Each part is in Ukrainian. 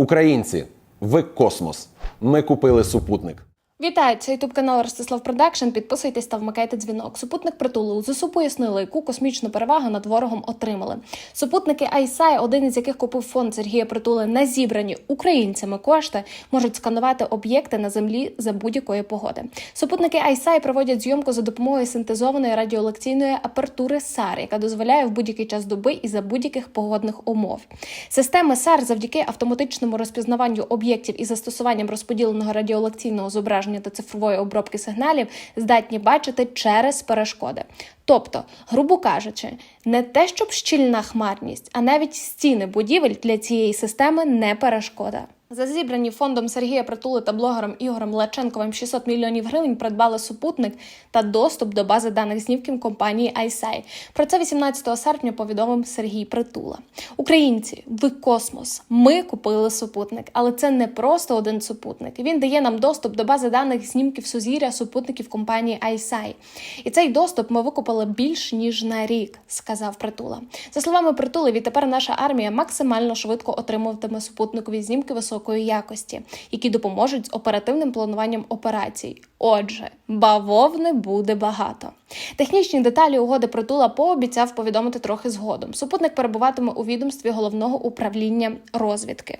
Українці, ви космос. Ми купили супутник. Вітаю, це ютуб канал Ростислав Продакшн. Підписуйтесь та вмикайте дзвінок. Супутник притулу у ЗСУ пояснили, яку космічну перевагу над ворогом отримали. Супутники ISI, один із яких купив фонд Сергія Притули на зібрані українцями кошти, можуть сканувати об'єкти на землі за будь-якої погоди. Супутники ISI проводять зйомку за допомогою синтезованої радіолекційної апертури SAR, яка дозволяє в будь-який час доби і за будь-яких погодних умов. Системи SAR завдяки автоматичному розпізнаванню об'єктів і застосуванням розподіленого радіолекційного зображення та цифрової обробки сигналів здатні бачити через перешкоди. Тобто, грубо кажучи, не те, щоб щільна хмарність, а навіть стіни будівель для цієї системи не перешкода. За зібрані фондом Сергія Притули та блогером Ігорем Лаченковим 600 мільйонів гривень придбали супутник та доступ до бази даних знімків компанії ISI. Про це 18 серпня повідомив Сергій Притула. Українці, ви космос. Ми купили супутник, але це не просто один супутник. Він дає нам доступ до бази даних знімків сузір'я супутників компанії ISI. І цей доступ ми викупили більш ніж на рік, сказав Притула. За словами Притули, відтепер наша армія максимально швидко отримуватиме супутникові знімки високої якості, які допоможуть з оперативним плануванням операцій. Отже, бавовни буде багато. Технічні деталі угоди Притула пообіцяв повідомити трохи згодом. Супутник перебуватиме у відомстві головного управління розвідки.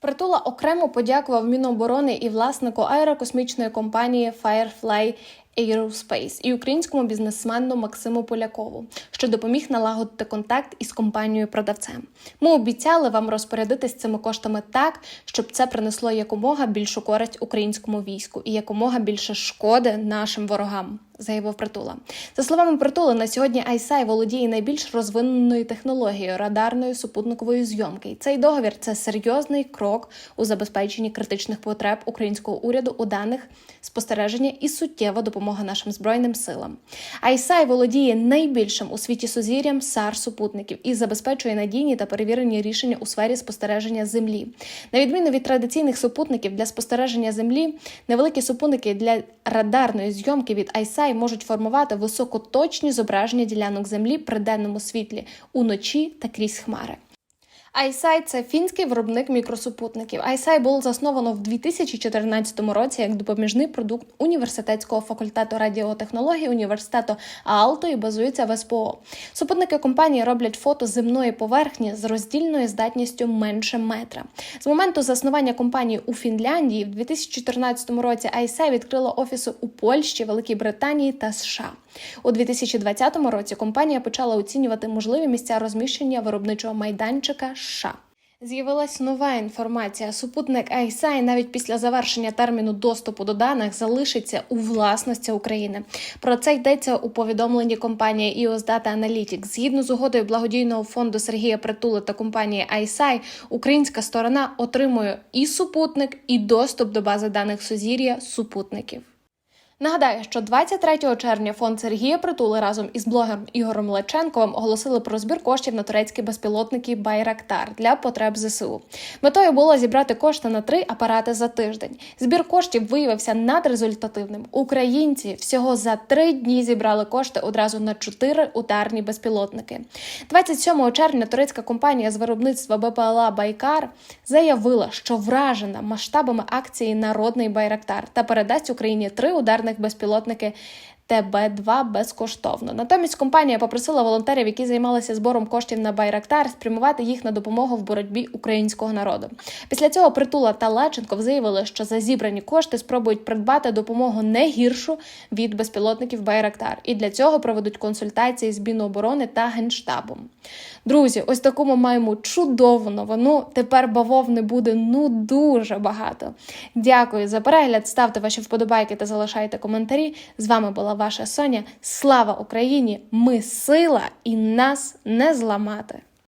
Притула окремо подякував Міноборони і власнику аерокосмічної компанії Firefly Aerospace і українському бізнесмену Максиму Полякову, що допоміг налагодити контакт із компанією-продавцем. Ми обіцяли вам розпорядитись цими коштами так, щоб це принесло якомога більшу користь українському війську і якомога більше шкоди нашим ворогам. Заявив Притула. За словами Притули, на сьогодні ISI володіє найбільш розвиненою технологією радарної супутникової зйомки. І цей договір це серйозний крок у забезпеченні критичних потреб українського уряду у даних спостереження і суттєва допомога нашим збройним силам. ISI володіє найбільшим у світі сузір'ям SAR супутників і забезпечує надійні та перевірені рішення у сфері спостереження землі. На відміну від традиційних супутників для спостереження землі, невеликі супутники для радарної зйомки від ISI можуть формувати високоточні зображення ділянок землі при денному світлі уночі та крізь хмари. ISI – це фінський виробник мікросупутників. ISI було засновано в 2014 році як допоміжний продукт університетського факультету радіотехнології університету Аалто і базується в СПО. Супутники компанії роблять фото земної поверхні з роздільною здатністю менше метра. З моменту заснування компанії у Фінляндії в 2014 році ISI відкрила офіси у Польщі, Великій Британії та США. У 2020 році компанія почала оцінювати можливі місця розміщення виробничого майданчика США. З'явилась нова інформація. Супутник ISI навіть після завершення терміну доступу до даних залишиться у власності України. Про це йдеться у повідомленні компанії EOS Data Analytics. Згідно з угодою благодійного фонду Сергія Притули та компанії ISI, українська сторона отримує і супутник, і доступ до бази даних сузір'я супутників. Нагадаю, що 23 червня фонд Сергія Притули разом із блогером Ігорем Леченковим оголосили про збір коштів на турецькі безпілотники Байрактар для потреб ЗСУ. Метою було зібрати кошти на три апарати за тиждень. Збір коштів виявився надрезультативним. Українці всього за три дні зібрали кошти одразу на чотири ударні безпілотники. 27 червня турецька компанія з виробництва БПЛА Байкар заявила, що вражена масштабами акції Народний Байрактар та передасть Україні три ударних безпілотники. ТБ2 безкоштовно. Натомість компанія попросила волонтерів, які займалися збором коштів на Байрактар, спрямувати їх на допомогу в боротьбі українського народу. Після цього Притула та Лаченков заявили, що за зібрані кошти спробують придбати допомогу не гіршу від безпілотників Байрактар, і для цього проведуть консультації з Міноборони та Генштабом. Друзі, ось таку ми маємо чудову новину. Тепер бавовни буде ну дуже багато. Дякую за перегляд. Ставте ваші вподобайки та залишайте коментарі. З вами була ваша Соня. Слава Україні! Ми сила і нас не зламати!